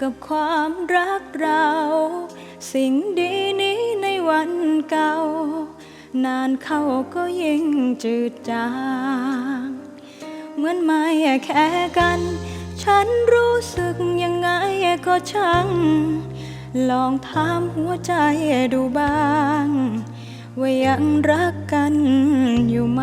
กับความรักเรา สิ่งดีนี้ในวันเก่า นานเข้าก็ยิ่งจืดจางเหมือนไม่แค่กัน ฉันรู้สึกยังไงก็ช่าง ลองถามหัวใจดูบ้าง ว่ายังรักกันอยู่ไหม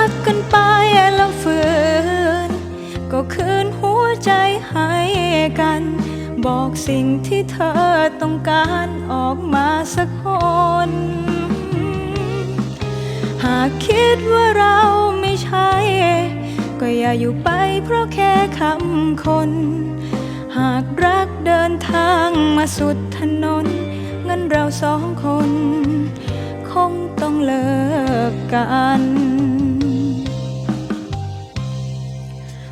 ก กันไปแล้วฝืน ก็คืนหัวใจให้กัน บอกสิ่งที่เธอต้องการออกมาสักคนหากคิดว่าเราไม่ใช่ ก็อย่าอยู่ไปเพราะแค่คำคน หากรักเดินทางมาสุดถนน งั้นเราสองคน คงต้องเลิกกัน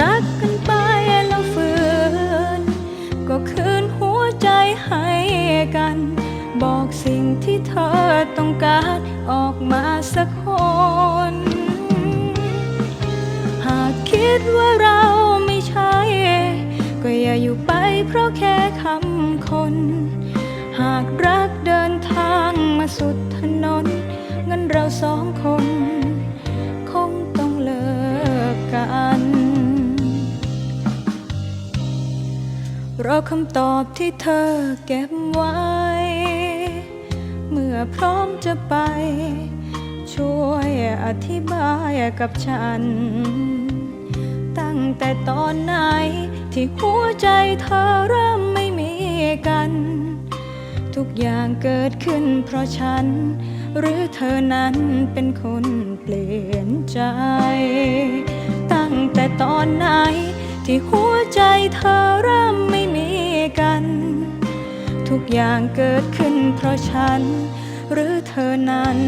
รักกันไปแล้วฝืน ก็คืนหัวใจให้กัน บอกสิ่งที่เธอต้องการออกมาสักคน หากคิดว่าเราไม่ใช่ ก็อย่าอยู่ไปเพราะแค่คำคน หากรักเดินทางมาสุดถนนงั้นเราสองคน รอคำตอบที่เธอเก็บไว้ เมื่อพร้อมจะไป ช่วยอธิบายกับฉัน ตั้งแต่ตอนไหนที่หัวใจเธอเริ่มไม่มีกัน ทุกอย่างเกิดขึ้นเพราะฉัน หรือเธอนั้นเป็นคนเปลี่ยนใจ ตั้งแต่ตอนไหนที่หัวใจเธอเริ่ม ทุกอย่างเกิดขึ้นเพราะฉัน หรือเธอนั้น